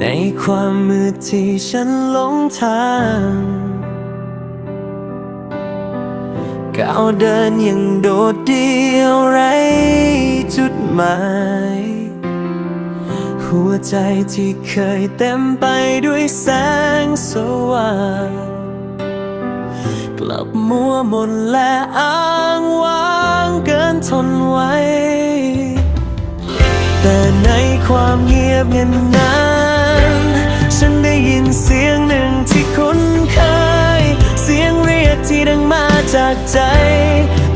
ในความมืดที่ฉันหลงทางก้าวเดินอย่างโดดเดี่ยวไรจุดหมาย หัวใจที่เคยเต็มไปด้วยแสงสว่างกลับมัวมนและอ้างว้างเกินทนไว้ ความเงียบเงันนั้นฉันได้ยินเสียงหนึ่งที่คุ้นเคย เสียงเรียกที่ดังมาจากใจ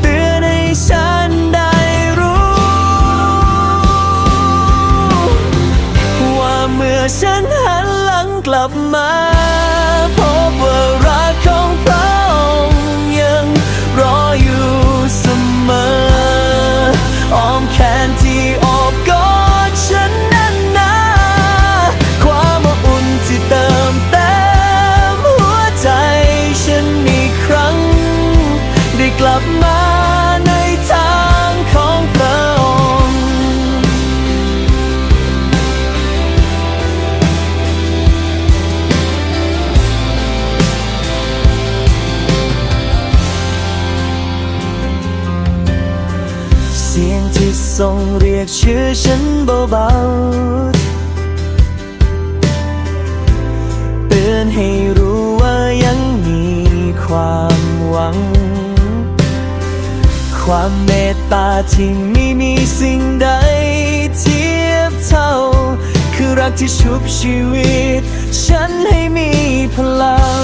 เตือนให้ฉันได้รู้ ว่าเมื่อฉันหันหลังกลับมาพ ที่ส่งเรียกชื่อฉันเบาๆเตือนให้รู้ว่ายังมีความหวัง ความเมตตาที่ไม่มีสิ่งใดเทียบเท่า คือรักที่ชุบชีวิต ฉันให้มีพลัง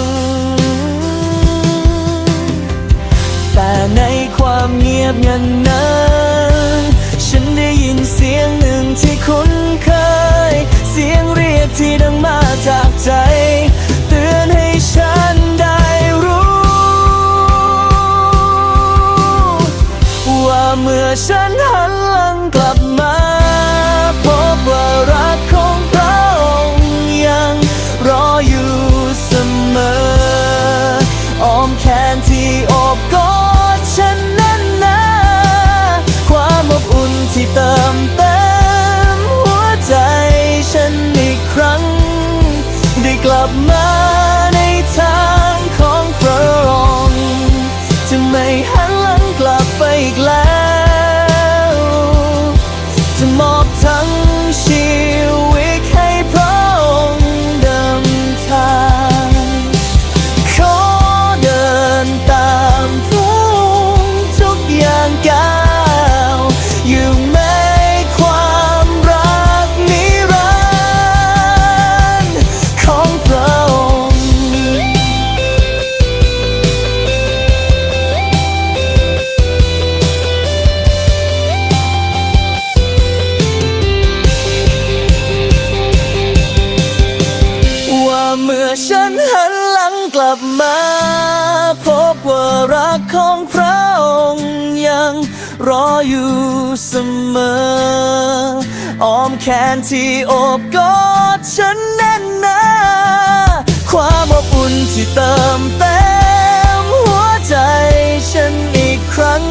แต่ในความเงียบงันนั้น ยินเสียงหนึ่งที่คุ้นเคย เสียงเรียกที่ดังมาจากใจ เตือนให้ฉันได้รู้ ว่าเมื่อฉันหันหลังกลับมา พบว่ารักของพระองค์ยังรออยู่เสมอ อ้อมแขนที่โอบกอดฉัน ที่เติมเต็มหัวใจฉันอีกครั้ง ได้กลับมา ฉันหันหลังกลับมา พบว่ารักของพระองค์ยังรออยู่เสมอ อ้อมแขนที่โอบกอดฉันแน่นหนาความอบอุ่นที่เติมเต็มหัวใจฉันอีกครั้ง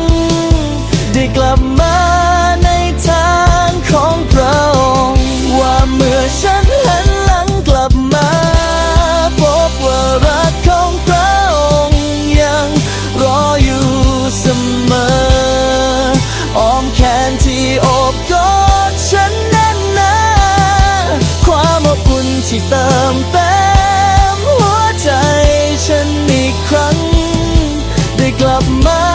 ได้กลับ of my.